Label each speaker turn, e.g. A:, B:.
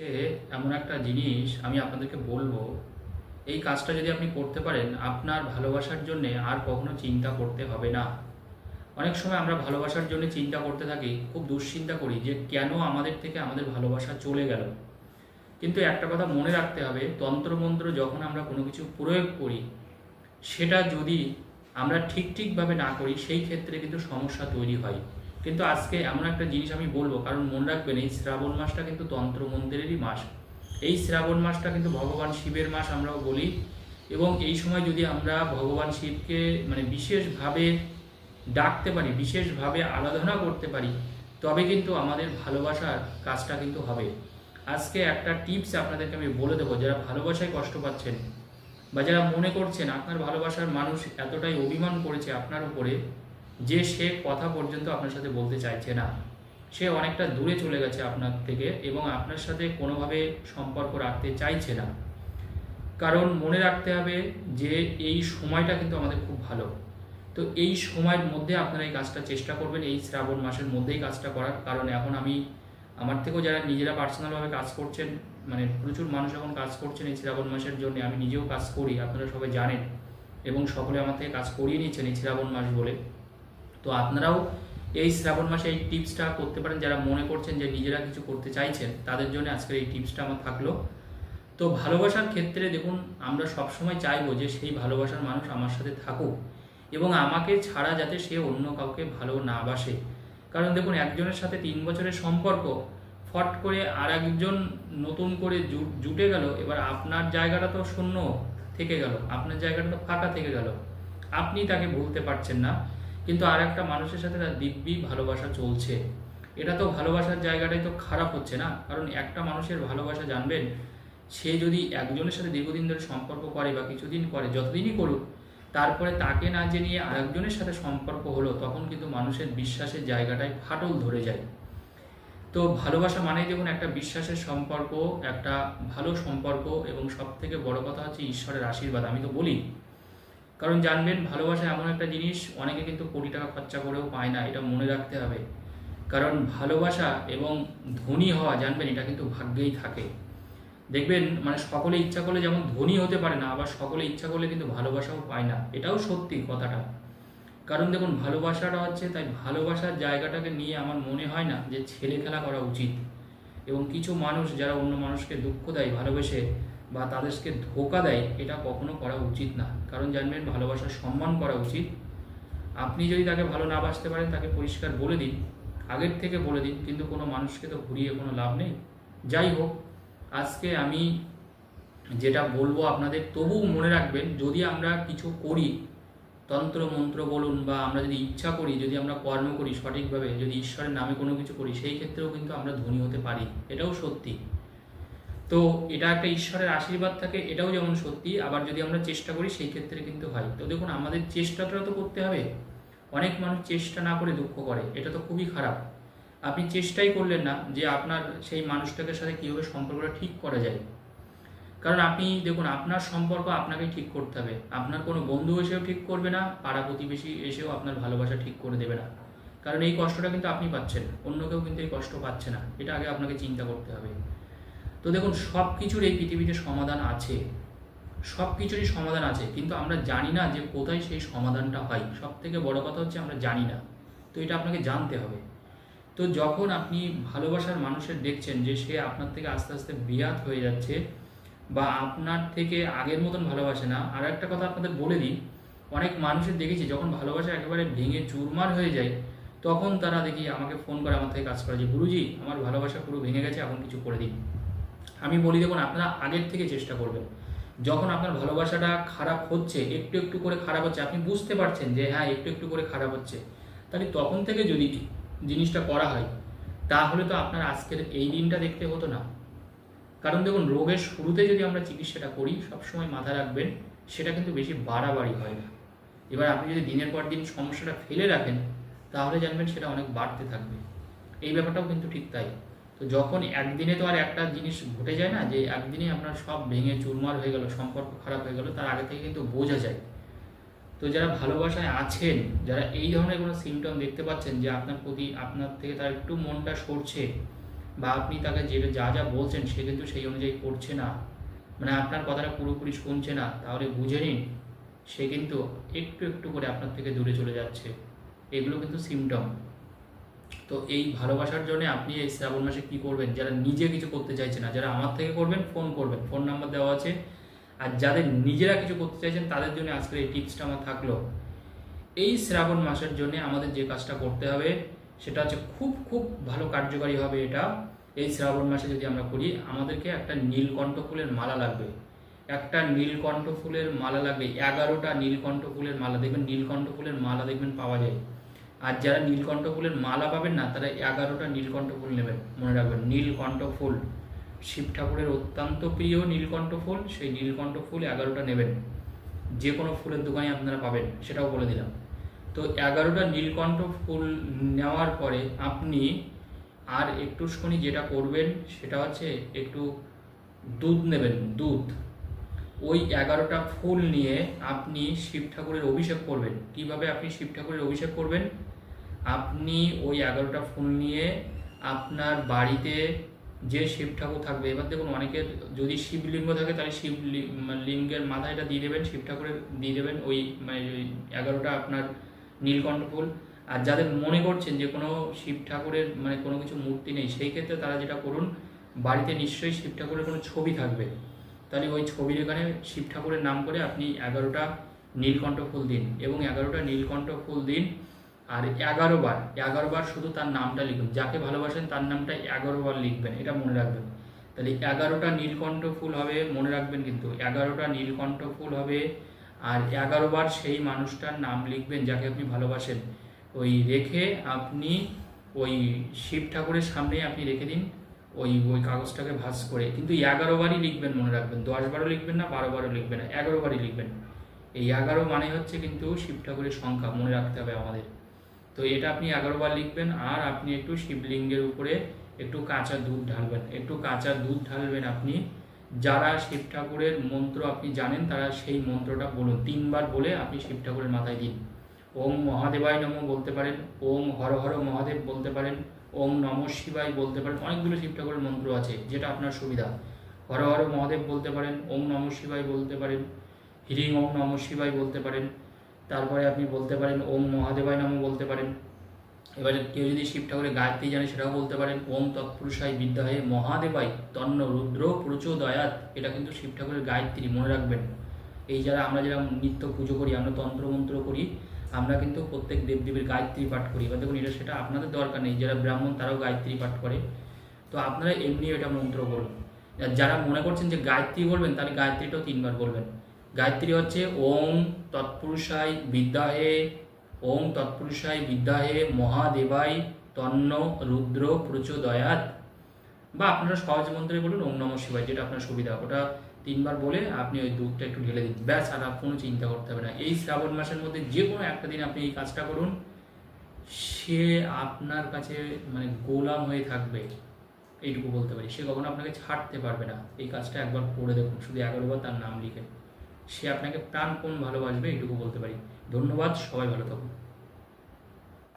A: এমন একটা জিনিস আমি আপনাদেরকে বলব, এই কাজটা যদি আপনি করতে পারেন, আপনার ভালোবাসার জন্য আর কখনো চিন্তা করতে হবে না। অনেক সময় আমরা ভালোবাসার জন্য চিন্তা করতে থাকি, খুব দুশ্চিন্তা করি যে কেন আমাদের থেকে আমাদের ভালোবাসা চলে গেল। কিন্তু একটা কথা মনে রাখতে হবে, তন্ত্রমন্ত্র যখন আমরা কোনো কিছু প্রয়োগ করি, সেটা যদি আমরা ঠিক ঠিকভাবে না করি, সেই ক্ষেত্রে কিন্তু সমস্যা তৈরি হয়। কিন্তু আজকে এমন একটা জিনিস আমি বলব, কারণ মনে রাখবেন এই শ্রাবণ মাসটা কিন্তু তন্ত্র মন্দিরেরই মাস। এই শ্রাবণ মাসটা কিন্তু ভগবান শিবের মাস আমরাও বলি এবং এই সময় যদি আমরা ভগবান শিবকে মানে বিশেষভাবে ডাকতে পারি, বিশেষভাবে আরাধনা করতে পারি, তবে কিন্তু আমাদের ভালোবাসার কাজটা কিন্তু হবে। আজকে একটা টিপস আপনাদেরকে আমি বলে দেবো, যারা ভালোবাসায় কষ্ট পাচ্ছেন বা যারা মনে করছেন আপনার ভালোবাসার মানুষ এতটাই অভিমান করেছে আপনার উপরে যে সে কথা পর্যন্ত আপনার সাথে বলতে চাইছে না, সে অনেকটা দূরে চলে গেছে আপনার থেকে এবং আপনার সাথে কোনোভাবে সম্পর্ক রাখতে চাইছে না। কারণ মনে রাখতে হবে যে এই সময়টা কিন্তু আমাদের খুব ভালো। তো এই সময়ের মধ্যে আপনারা এই কাজটা চেষ্টা করবেন, এই শ্রাবণ মাসের মধ্যেই কাজটা করার। কারণ এখন আমি, আমার থেকেও যারা নিজেরা পার্সোনালভাবে কাজ করছেন মানে প্রচুর মানুষ এখন কাজ করছেন এই শ্রাবণ মাসের জন্য, আমি নিজেও কাজ করি, আপনারা সবাই জানেন। এবং সকলে আমার থেকে কাজ করিয়ে নিচ্ছেন এই শ্রাবণ মাস বলে। তো আপনারাও এই শ্রাবণ মাসে এই টিপসটা করতে পারেন। যারা মনে করছেন যে নিজেরা কিছু করতে চাইছেন, তাদের জন্য আজকের এই টিপসটা আমার থাকল। তো ভালোবাসার ক্ষেত্রে দেখুন, আমরা সবসময় চাইব যে সেই ভালোবাসার মানুষ আমার সাথে থাকুক এবং আমাকে ছাড়া যাতে সে অন্য কাউকে ভালো না বাসে। কারণ দেখুন, একজনের সাথে তিন বছরের সম্পর্ক, ফট করে আর একজন নতুন করে জুটে গেল, এবার আপনার জায়গাটা তো শূন্য থেকে গেল, আপনার জায়গাটা তো ফাঁকা থেকে গেল। আপনি তাকে ভুলতে পারছেন না। কিন্তু আর একটা মানুষের সাথে তার দিব্যি ভালোবাসা চলছে। এটা তো ভালোবাসার জায়গাটাই তো খারাপ হচ্ছে না? কারণ একটা মানুষের ভালোবাসা জানবেন, সে যদি একজনের সাথে দীর্ঘদিন ধরে সম্পর্ক করে বা কিছুদিন করে, যতদিনই করুক, তারপরে তাকে না জেনিয়ে আরেকজনের সাথে সম্পর্ক হলো, তখন কিন্তু মানুষের বিশ্বাসের জায়গাটায় ফাটল ধরে যায়। তো ভালোবাসা মানেই দেখুন একটা বিশ্বাসের সম্পর্ক, একটা ভালো সম্পর্ক এবং সব থেকে বড় কথা হচ্ছে ঈশ্বরের আশীর্বাদ। আমি তো বলি কারণ জানবেন ভালোবাসা এমন একটা জিনিস, অনেকে কিন্তু কোটি টাকা খরচা করেও পায় না, এটা মনে রাখতে হবে। কারণ ভালোবাসা এবং ধনী হওয়া, জানবেন এটা কিন্তু ভাগ্যেই থাকে। দেখবেন মানে সকলে ইচ্ছা করলে যেমন ধনী হতে পারে না, আবার সকলে ইচ্ছা করলে কিন্তু ভালোবাসাও পায় না। এটাও সত্যি কথাটা। কারণ দেখুন, ভালোবাসাটা হচ্ছে, তাই ভালোবাসার জায়গাটাকে নিয়ে আমার মনে হয় না যে ছেলে খেলা করা উচিত। এবং কিছু মানুষ, যারা অন্য মানুষকে দুঃখ দেয়, ভালোবেসে বা তাদেরকে ধোকা দেয়, এটা কখনো করা উচিত না। কারণ জানবেন ভালোবাসার সম্মান করা উচিত। আপনি যদি তাকে ভালো না বাসতে পারেন, তাকে পরিষ্কার বলে দিন। আগের থেকে বলে দিন, কিন্তু কোনো মানুষকে তো ঘুরিয়ে কোনো লাভ নেই। যাই হোক, আজকে আমি যেটা বলব আপনাদের, তবুও মনে রাখবেন, যদি আমরা কিছু করি, তন্ত্র, মন্ত্র বলুন বা আমরা যদি ইচ্ছা করি, যদি আমরা কর্ম করি সঠিকভাবে, যদি ঈশ্বরের নামে কোনো কিছু করি, সেই ক্ষেত্রেও কিন্তু আমরা ধনী হতে পারি। এটাও সত্যি। তো এটা একটা ঈশ্বরের আশীর্বাদ থাকে, এটাও যেমন সত্যি, আবার যদি আমরা চেষ্টা করি, সেই ক্ষেত্রে কিন্তু হয়। তো দেখুন, আমাদের চেষ্টাটা তো করতে হবে। অনেক মানুষ চেষ্টা না করে দুঃখ করে, এটা তো খুবই খারাপ। আপনি চেষ্টাই করলেন না যে আপনার সেই মানুষটাকে সাথে কীভাবে সম্পর্কটা ঠিক করা যায়। কারণ আপনি, দেখুন, আপনার সম্পর্ক আপনাকে ঠিক করতে হবে। আপনার কোনো বন্ধু এসেও ঠিক করবে না, পাড়া প্রতিবেশী এসেও আপনার ভালোবাসা ঠিক করে দেবে না। কারণ এই কষ্টটা কিন্তু আপনি পাচ্ছেন, অন্য কেউ কিন্তু এই কষ্ট পাচ্ছে না। এটা আগে আপনাকে চিন্তা করতে হবে। তো দেখুন সব কিছুর এই পৃথিবীতে সমাধান আছে। সব কিছুরই সমাধান আছে, কিন্তু আমরা জানি না যে কোথায় সেই সমাধানটা হয়। সব থেকে বড় কথা হচ্ছে আমরা জানি না। তো এটা আপনাকে জানতে হবে। তো যখন আপনি ভালোবাসার মানুষের দেখছেন যে সে আপনার থেকে আস্তে আস্তে বিয়াত হয়ে যাচ্ছে বা আপনার থেকে আগের মতন ভালোবাসে না, আর একটা কথা আপনাদের বলে দিই, অনেক মানুষের দেখেছি যখন ভালোবাসা একেবারে ভেঙে চুরমার হয়ে যায়, তখন তারা দেখি আমাকে ফোন করে, আমার থেকে কাজ করে যে, গুরুজি, আমার ভালোবাসা পুরো ভেঙে গেছে, এখন কিছু করে দিন। আমি বলি, দেখুন, আপনারা আগের থেকে চেষ্টা করবেন। যখন আপনার ভালোবাসাটা খারাপ হচ্ছে, একটু একটু করে খারাপ হচ্ছে, আপনি বুঝতে পারছেন যে হ্যাঁ একটু একটু করে খারাপ হচ্ছে। তাহলে তখন থেকে যদি জিনিসটা করা হয়, তাহলে তো আপনার আজকের এই দিনটা দেখতে হতো না। কারণ দেখুন, রোগের শুরুতে যদি আমরা চিকিৎসাটা করি, সবসময় মাথায় রাখবেন, সেটা কিন্তু বেশি বাড়াবাড়ি হয় না। এবার আপনি যদি দিনের পর দিন সমস্যাটা ফেলে রাখেন, তাহলে জানবেন সেটা অনেক বাড়তে থাকবে। এই ব্যাপারটাও কিন্তু ঠিক তাই। তো যখন একদিনে তো আর একটা জিনিস ঘটে যায় না যে একদিনে আপনার সব ভেঙে চুরমার হয়ে গেল, সম্পর্ক খারাপ হয়ে গেল, তার আগে থেকে কিন্তু বোঝা যায়। তো যারা ভালোবাসায় আছেন, যারা এই ধরনের কোনো সিমটম দেখতে পাচ্ছেন যে আপনার প্রতি, আপনার থেকে তার একটু মনটা সরছে বা আপনি তাকে যে যা যা বলছেন সে কিন্তু সেই অনুযায়ী করছে না মানে আপনার কথাটা পুরোপুরি শুনছে না, তাহলে বুঝে নিন সে কিন্তু একটু একটু করে আপনার থেকে দূরে চলে যাচ্ছে। এগুলো কিন্তু সিমটম তো এই ভালোবাসার জন্য আপনি এই শ্রাবণ মাসে কি করবেন? যারা নিজে কিছু করতে চাইছে না, যারা আমার থেকে করবেন, ফোন করবেন। ফোন নাম্বার দেওয়া আছে। আর যাদের নিজেরা কিছু করতে চাইছেন, তাদের জন্য আজকের এই টিপসটা আমার থাকল। এই শ্রাবণ মাসের জন্য আমাদের যে কাজটা করতে হবে, সেটা হচ্ছে খুব খুব ভালো কার্যকারী হবে এটা। এই শ্রাবণ মাসে যদি আমরা করি, আমাদেরকে একটা নীলকণ্ঠ ফুলের মালা লাগবে। একটা নীলকণ্ঠ ফুলের মালা লাগবে। এগারোটা নীলকণ্ঠ ফুলের মালা। দেখবেন নীলকণ্ঠ ফুলের মালা দেখবেন পাওয়া যায়। আর যারা নীলকণ্ঠ ফুলের মালা পাবেন না, তারা এগারোটা নীলকণ্ঠ ফুল নেবেন, মনে রাখবেন। নীলকণ্ঠ ফুল। শিব ঠাকুরের অত্যন্ত প্রিয় নীলকণ্ঠ ফুল, সেই নীলকণ্ঠ ফুল এগারোটা নেবেন। যে কোনো ফুলের দোকানে আপনারা পাবেন, সেটাও বলে দিলাম। তো এগারোটা নীলকণ্ঠ ফুল নেওয়ার পরে আপনি আর একটুখানি যেটা করবেন, সেটা হচ্ছে একটু দুধ নেবেন, দুধ। ওই এগারোটা ফুল নিয়ে আপনি শিব ঠাকুরের অভিষেক করবেন। কীভাবে আপনি শিব ঠাকুরের অভিষেক করবেন? আপনি ওই এগারোটা ফুল নিয়ে আপনার বাড়িতে যে শিব ঠাকুর থাকবে, এবার দেখুন অনেকের যদি শিবলিঙ্গ থাকে তাহলে শিব লিঙ্গের মাথায় এটা দিয়ে দেবেন, শিব ঠাকুরের দিয়ে দেবেন ওই মানে ওই এগারোটা আপনার নীলকণ্ঠ ফুল। আর যাদের মনে করছেন যে কোনো শিব ঠাকুরের মানে কোনো কিছু মূর্তি নেই, সেই ক্ষেত্রে তারা যেটা করুন, বাড়িতে নিশ্চয়ই শিব ঠাকুরের কোনো ছবি থাকবে। তাহলে ওই ছবির এখানে শিব ঠাকুরের নাম করে আপনি এগারোটা নীলকণ্ঠ ফুল দিন এবং এগারোটা নীলকণ্ঠ ফুল দিন আর এগারো বার এগারো বার শুধু তার নামটা লিখুন। যাকে ভালোবাসেন তার নামটা এগারো বার লিখবেন, এটা মনে রাখবেন। তাহলে এগারোটা নীলকণ্ঠ ফুল হবে, মনে রাখবেন কিন্তু এগারোটা নীলকণ্ঠ ফুল হবে, আর এগারো বার সেই মানুষটার নাম লিখবেন যাকে আপনি ভালোবাসেন। ওই রেখে আপনি ওই শিব ঠাকুরের সামনে আপনি রেখে দিন, ওই ওই কাগজটাকে ভাঁজ করে। কিন্তু এগারো বারই লিখবেন মনে রাখবেন। দশ বারও লিখবেন না, বারো বারও লিখবেন না, এগারো বারই লিখবেন। এই এগারো মানে হচ্ছে কিন্তু শিব ঠাকুরের সংখ্যা মনে রাখতে হবে আমাদের। তো এটা আপনি এগারো বার লিখবেন, আর আপনি একটু শিবলিঙ্গের উপরে একটু কাঁচা দুধ ঢালবেন। একটু কাঁচা দুধ ঢালবেন আপনি। যারা শিব ঠাকুরের মন্ত্র আপনি জানেন, তারা সেই মন্ত্রটা বলুন। তিনবার বলে আপনি শিব ঠাকুরের মাথায় দিন। ওম মহাদেবায় নম বলতে পারেন, ওম হর হর মহাদেব বলতে পারেন, ওম নম শিবায় বলতে পারেন, অনেকগুলো শিব ঠাকুরের মন্ত্র আছে, যেটা আপনার সুবিধা। হর হর মহাদেব বলতে পারেন, ওম নম শিবায় বলতে পারেন, হিরিং ওম নম শিবায় বলতে পারেন তারপরে আপনি বলতে পারেন ওম মহাদেবায় নামও বলতে পারেন। এবারে কেউ যদি শিব ঠাকুরের গায়ত্রী জানে, সেটাও বলতে পারেন, ওম তৎপুরুষায় বিদ্যাহে মহাদেবাই তন্ন রুদ্র প্রচোদয়াত। এটা কিন্তু শিব ঠাকুরের গায়ত্রী, মনে রাখবেন। এই যারা আমরা যারা নিত্য পুজো করি, আমরা তন্ত্রমন্ত্র করি, আমরা কিন্তু প্রত্যেক দেবদেবীর গায়ত্রী পাঠ করি। এবার দেখুন, এটা সেটা আপনাদের দরকার নেই, যারা ব্রাহ্মণ তারাও গায়ত্রী পাঠ করে। তো আপনারা এমনি এটা মন্ত্র আর যারা মনে করছেন যে গায়ত্রী বলবেন, তাহলে গায়ত্রীটাও তিনবার বলবেন। গায়ত্রী হচ্ছে ওম তৎপুরুষায় বিদ্যাহে ওম তৎপুরুষায় বিদ্যাহে মহাদেবাই তন্ন রুদ্র প্রচোদয়াত বা আপনারা সহজ মন্ত্রে বলুন, ওম নম শিবায়, যেটা আপনার সুবিধা। ওটা তিনবার বলে আপনি ওই দুধটা একটু ঢেলে দিন। ব্যাস আর কোনো চিন্তা করতে হবে না। এই শ্রাবণ মাসের মধ্যে যে কোনো একটা দিন আপনি এই কাজটা করুন। সে আপনার কাছে মানে গোলাম হয়ে থাকবে, এইটুকু বলতে পারি। সে কখনো আপনাকে ছাড়তে পারবে না। এই কাজটা একবার করে দেখুন। শুধু এগারোবার তার নাম লিখে। সে আপনাকে প্রাণপণ ভালোবাসবে এইটুকু বলতে পারি। ধন্যবাদ সবাই ভালো থাকুন।